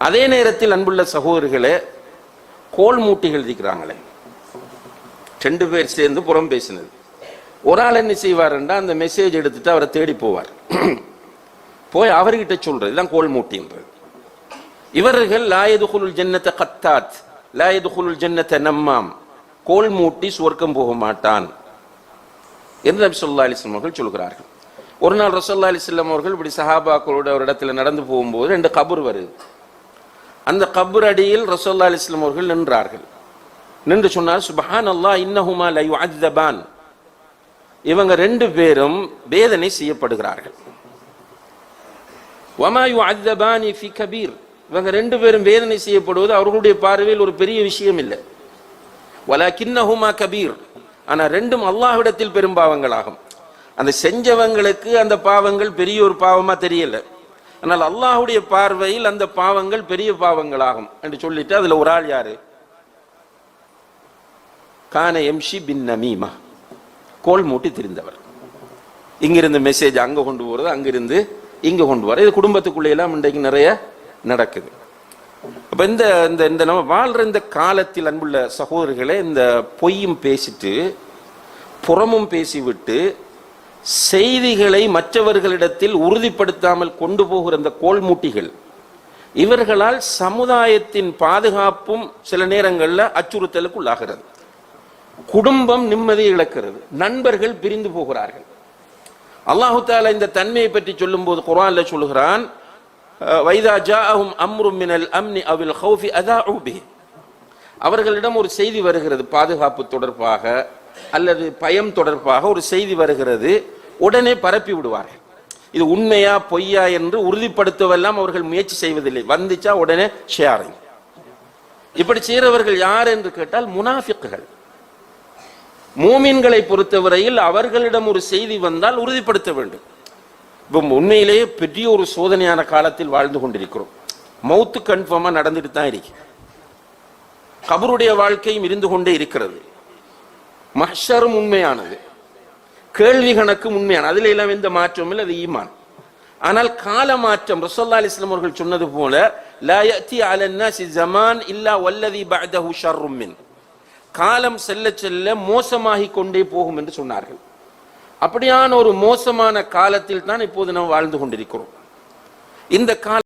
அதே நேரத்தில் அன்புள்ள சகோதரிகளே கோல் மூட்டிகள் இருக்கிறாங்களே ரெண்டு பேர் சேர்ந்து புறம் பேசினது. ஒரு ஆள் என்ன செய்வாருன்னா அந்த மெசேஜ் எடுத்துட்டு அவரை தேடி போவார். போய் அவர்கிட்ட சொல்றது தான் கோல் மூட்டின்றது இவர்கள் லாயதுகுலுல் ஜன்னத்தை கத்தாத் லாயதுகுலுல் ஜன்னத்தை நம்மாம். கோல் மூட்டி சுவர்க்கம் போக மாட்டான். என்று நபி சொல்லா அலிஸ்லம் அவர்கள் சொல்கிறார்கள். ஒரு நாள் ரசோல்லா அலிஸ்லாம் அவர்கள் இப்படி சஹாபாக்களோட ஒரு இடத்துல நடந்து போகும்போது ரெண்டு கபர் வருது. அந்த கபர் அடியில் ரசோல்லா அலிஸ்லாம் அவர்கள் நின்றார்கள். நின்று சொன்னார் சுபஹான் அல்லா இன்னஹுமா லை அஜ்தபான் இவங்க ரெண்டு பேரும் வேதனை செய்யப்படுகிறார்கள். வமா யு அஜ்தபானி ஃபி கபீர். இவங்க ரெண்டு பேரும் வேதனை செய்யப்படுவது அவர்களுடைய பார்வையில் ஒரு பெரிய விஷயம் இல்லை. வலக்கின்னஹுமா கபீர். ஆனா ரெண்டும் அல்லாஹ்விடத்தில் பெரும் பாவங்களாகும். அந்த செஞ்சவங்களுக்கு அந்த பாவங்கள் பெரிய ஒரு பாவமா தெரியலை. ஆனால் அல்லாஹ்வுடைய பார்வையில் அந்த பாவங்கள் பெரிய பாவங்களாகும் என்று சொல்லிட்டு அதுல ஒரு ஆள் யாரு? கான எம்ஷி பின் நமீமா. கோல் மூட்டி திரிந்தவர். இங்கிருந்து மெசேஜ் அங்க கொண்டு போறது அங்கிருந்து இங்க கொண்டு வர இது குடும்பத்துக்குள்ள எல்லாம் இன்றைக்கு நிறைய நடக்குது. அப்ப இந்த இந்த இந்த நம்ம வாழ்ற இந்த காலத்தில் அன்புள்ள சகோதரர்களே இந்த பொய்யும் பேசிட்டு புறமும் பேசிவிட்டு செய்திகளை மற்றவர்களிடத்தில் உறுதிப்படுத்தாமல் கொண்டு போகிற இந்த கோல்மூட்டிகள் இவர்களால் சமுதாயத்தின் பாதுகாப்பும் சில நேரங்களில் அச்சுறுத்தலுக்கு உள்ளாகிறது குடும்பம் நிம்மதியை இழக்கிறது. நண்பர்கள் பிரிந்து போகிறார்கள். அல்லாஹு தாலா இந்த தன்மையை பற்றி சொல்லும்போது குரான்ல சொல்கிறான் வைதா ஜாஅஹும் அம்ரும் மினல் அம்னி அவில் ஹௌஃபி அதா அவர்களிடம் ஒரு செய்தி வருகிறது பாதுகாப்பு தொடர்பாக. அல்லது பயம் தொடர்பாக ஒரு செய்தி வருகிறது உடனே பரப்பி விடுவார்கள். இது உண்மையா பொய்யா என்று உறுதிப்படுத்தவெல்லாம் அவர்கள் முயற்சி செய்வதில்லை. வந்துச்சா உடனே ஷேரிங் இப்படி செய்கிறவர்கள் யார் என்று கேட்டால் முனாஃபிக்குகள். மூமின்களை பொறுத்தவரையில் அவர்களிடம் ஒரு செய்தி வந்தால் உறுதிப்படுத்த வேண்டும். இப்போ உண்மையிலேயே பெரிய ஒரு சோதனையான காலத்தில் வாழ்ந்து கொண்டிருக்கிறோம். மௌத்து கன்ஃபார்மாக நடந்துட்டு தான் இருக்கு. கபருடைய வாழ்க்கையும் இருந்து கொண்டே இருக்கிறது. மஹ்ஷரும் உண்மையானது. கேள்வி கணக்கு உண்மையான. அதுல எல்லாம் எந்த மாற்றமும் இல்லை அது ஈமான். ஆனால் கால மாற்றம் ரசோல்லா அலிஸ்லாம் அவர்கள் சொன்னது போல லயத்தி அலன்னாசி ஜமான் இல்லா வல்லதி பஅதஹு ஷர்ரும் மின். காலம் செல்ல செல்ல மோசமாகி கொண்டே போகும் என்று சொன்னார்கள். அப்படியான ஒரு மோசமான காலத்தில் தான் இப்போது நாம் வாழ்ந்து கொண்டிருக்கிறோம். இந்த கால